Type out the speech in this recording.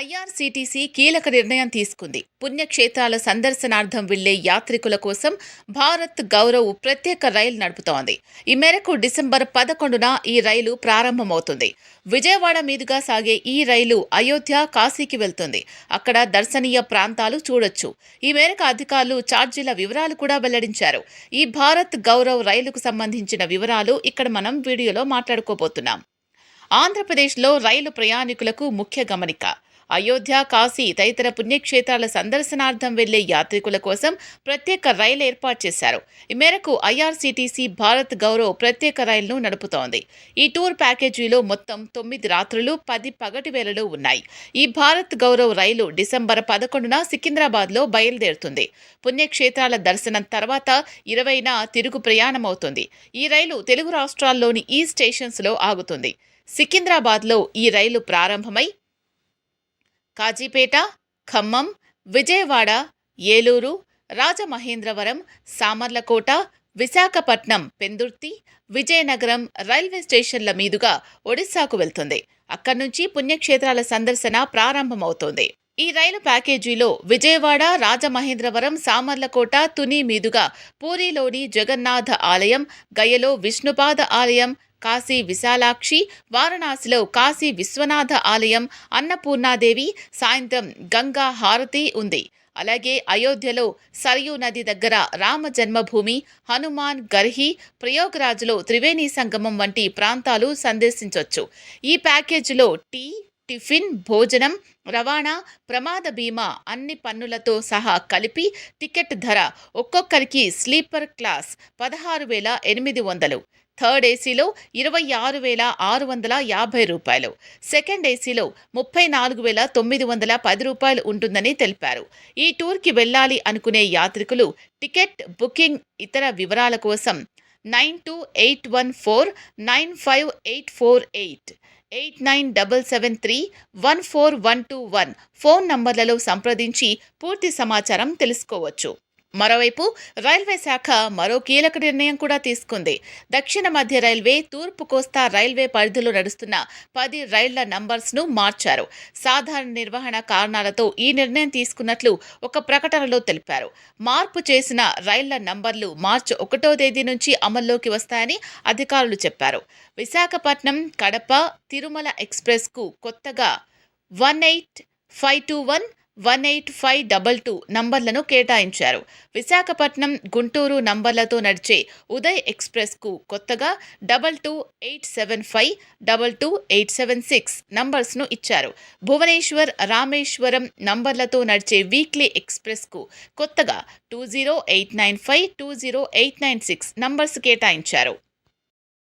IRCTC కీలక నిర్ణయం తీసుకుంది. పుణ్యక్షేత్రాల సందర్శనార్థం వెళ్ళే యాత్రికుల కోసం భారత్ గౌరవ్ ప్రత్యేక రైలు నడుపుతోంది. ఈ మేరకు డిసెంబర్ పదకొండున ఈ రైలు ప్రారంభమవుతుంది. విజయవాడ మీదుగా సాగే ఈ రైలు అయోధ్య కాశీకి వెళ్తుంది. అక్కడ దర్శనీయ ప్రాంతాలు చూడొచ్చు. ఈ మేరకు అధికారులు ఛార్జీల వివరాలు కూడా వెల్లడించారు. ఈ భారత్ గౌరవ్ రైలుకు సంబంధించిన వివరాలు ఇక్కడ మనం వీడియోలో మాట్లాడుకోబోతున్నాం. ఆంధ్రప్రదేశ్లో రైలు ప్రయాణికులకు ముఖ్య గమనిక అయోధ్య కాశీ తదితర పుణ్యక్షేత్రాల సందర్శనార్థం వెళ్ళే యాత్రికుల కోసం ప్రత్యేక రైలు ఏర్పాటు చేశారు. ఈ మేరకు ఐఆర్సీటీసీ భారత్ గౌరవ్ ప్రత్యేక రైలును నడుపుతోంది. ఈ టూర్ ప్యాకేజీలో మొత్తం తొమ్మిది రాత్రులు పది పగటి వేళలు ఉన్నాయి. ఈ భారత్ గౌరవ్ రైలు డిసెంబర్ పదకొండున సికింద్రాబాద్లో బయలుదేరుతుంది. పుణ్యక్షేత్రాల దర్శనం తర్వాత ఇరవైన తిరుగు ప్రయాణమవుతుంది. ఈ రైలు తెలుగు రాష్ట్రాల్లోని ఈ స్టేషన్స్లో ఆగుతుంది. సికింద్రాబాద్లో ఈ రైలు ప్రారంభమై కాజీపేట ఖమ్మం విజయవాడ ఏలూరు రాజమహేంద్రవరం సామర్లకోట విశాఖపట్నం పెందుర్తి విజయనగరం రైల్వే స్టేషన్ల మీదుగా ఒడిశాకు వెళ్తుంది. అక్కడి నుంచి పుణ్యక్షేత్రాల సందర్శన ప్రారంభమవుతోంది. ఈ రైలు ప్యాకేజీలో విజయవాడ రాజమహేంద్రవరం సామర్లకోట తుని మీదుగా పూరిలోని జగన్నాథ ఆలయం గయలో విష్ణుపాద ఆలయం కాశీ విశాలాక్షి వారణాసిలో కాశీ విశ్వనాథ ఆలయం అన్నపూర్ణాదేవి సాయంత్రం గంగా హారతి ఉంది. అలాగే అయోధ్యలో సరయూ నది దగ్గర రామ జన్మభూమి హనుమాన్ గర్హి ప్రయోగరాజులో త్రివేణి సంగమం వంటి ప్రాంతాలు సందర్శించవచ్చు ఈ ప్యాకేజీలో టీ టిఫిన్ భోజనం రవాణా ప్రమాద బీమా అన్ని పన్నులతో సహా కలిపి టికెట్ ధర ఒక్కొక్కరికి స్లీపర్ క్లాస్ పదహారు వేల ఎనిమిది వందలు. థర్డ్ ఏసీలో ఇరవై ఆరు వేల ఆరు వందల యాభై రూపాయలు. సెకండ్ ఏసీలో ముప్పై నాలుగు వేల తొమ్మిది వందల పది రూపాయలు ఉంటుందని తెలిపారు. ఈ టూర్కి వెళ్ళాలి అనుకునే యాత్రికులు టికెట్ బుకింగ్ ఇతర వివరాల కోసం nine two eight one four nine five eight four eight eight nine double seven three one four one two one phone నంబర్లలో సంప్రదించి పూర్తి సమాచారం తెలుసుకోవచ్చు. మరోవైపు రైల్వే శాఖ మరో కీలక నిర్ణయం కూడా తీసుకుంది. దక్షిణ మధ్య రైల్వే తూర్పు కోస్తా రైల్వే పరిధిలో నడుస్తున్న పది రైళ్ళ నంబర్స్ను మార్చారు. సాధారణ నిర్వహణ కారణాలతో ఈ నిర్ణయం తీసుకున్నట్లు ఒక ప్రకటనలో తెలిపారు. మార్పు చేసిన రైళ్ళ నంబర్లు మార్చి ఒకటో తేదీ నుంచి అమల్లోకి వస్తాయని అధికారులు చెప్పారు. విశాఖపట్నం కడప తిరుమల ఎక్స్ప్రెస్కు కొత్తగా one eight five two one one eight five double two నంబర్లను కేటాయించారు. విశాఖపట్నం గుంటూరు నంబర్లతో నడిచే ఉదయ్ ఎక్స్ప్రెస్కు కొత్తగా double two eight seven five double two eight seven six నంబర్స్ను ఇచ్చారు. భువనేశ్వర్ రామేశ్వరం నంబర్లతో నడిచే వీక్లీ ఎక్స్ప్రెస్కు కొత్తగా two zero eight nine five two zero eight nine six numbers కేటాయించారు.